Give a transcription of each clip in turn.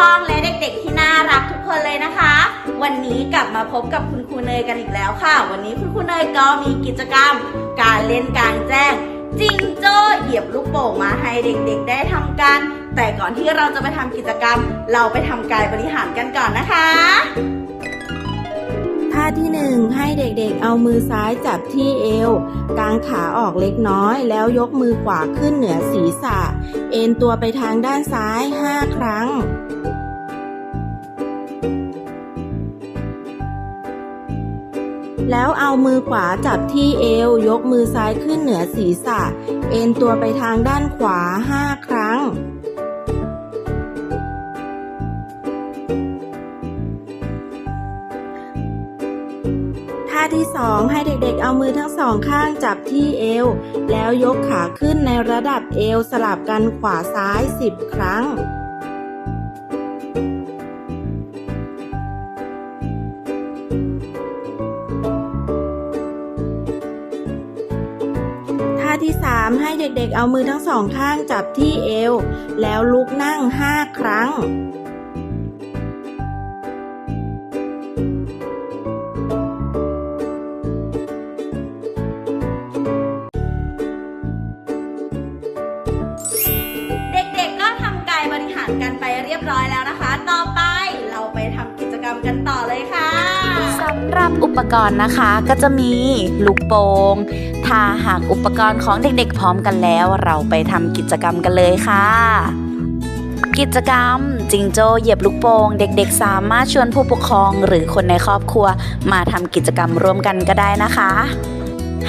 ช่องและเด็กๆที่น่ารักทุกคนเลยนะคะ วันนี้กลับมาพบกับคุณครูเนยกันอีกแล้วค่ะ วันนี้คุณครูเนยก็มีกิจกรรม การเล่นการแจ้งจิงโจ้เหยียบลูกโป่งมาให้เด็กๆ ได้ทำกัน แต่ก่อนที่เราจะไปทำกิจกรรม เราไปทำกายบริหารกันก่อนนะคะท่าที่หนึ่งให้เด็กๆ เอามือซ้ายจับที่เอว กางขาออกเล็กน้อย แล้วยกมือขวาขึ้นเหนือศีรษะ เอ็นตัวไปทางด้านซ้าย 5 ครั้ง แล้วเอามือขวาจับที่เอว ยกมือซ้ายขึ้นเหนือศีรษะ เอ็นตัวไปทางด้านขวา 5 ครั้ง ท่าที่สองให้เด็กๆ เอามือทั้งสองข้างจับที่เอว แล้วยกขาขึ้นในระดับเอวสลับกันขวาซ้าย 10 ครั้งท่าที่ 3 ให้เด็กๆ เอามือทั้งสองข้างจับที่เอว แล้วลุกนั่ง 5 ครั้ง อุปกรณ์นะคะก็จะมีลูกโป่งถ้าหากอุปกรณ์ของเด็กๆพร้อมกันแล้ว เราไปทำกิจกรรมกันเลยค่ะกิจกรรม จิงโจ้เหยียบลูกโป่งเด็กๆ สามารถชวนผู้ปกครองหรือคนในครอบครัว มาทำกิจกรรมร่วมกันก็ได้นะคะ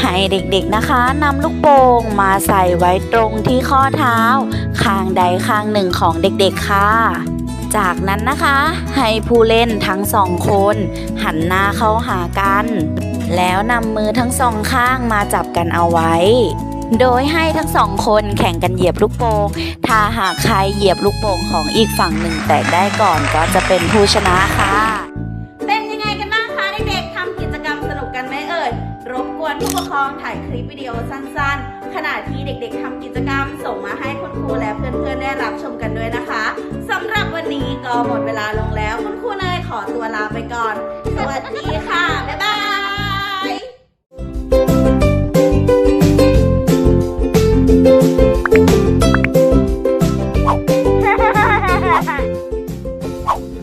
ให้เด็กๆนะคะนำลูกโป่งมาใส่ไว้ตรงที่ข้อเท้า ข้างใดข้างหนึ่งของเด็กๆค่ะ จากนั้นนะคะ ให้ผู้เล่นทั้งสองคน หันหน้าเข้าหากัน แล้วนำมือทั้งสองข้างมาจับกันเอาไว้ โดยให้ทั้งสองคนแข่งกันเหยียบลูกโป่งถ้าหากใครเหยียบลูกโป่งของอีกฝั่งหนึ่งแตกได้ก่อนก็จะเป็นผู้ชนะค่ะเป็นยังไงกันบ้างคะเด็กๆทำกิจกรรมสนุกกันไหมเอ่ยรบกวนผู้ปกครองถ่ายคลิปวิดีโอสั้นๆ ขณะที่เด็กๆทำกิจกรรมส่งมาให้คุณครูและเพื่อนๆได้รับ หมดเวลาลงแล้ว คุณครูเนยขอตัวลาไปก่อน สวัสดี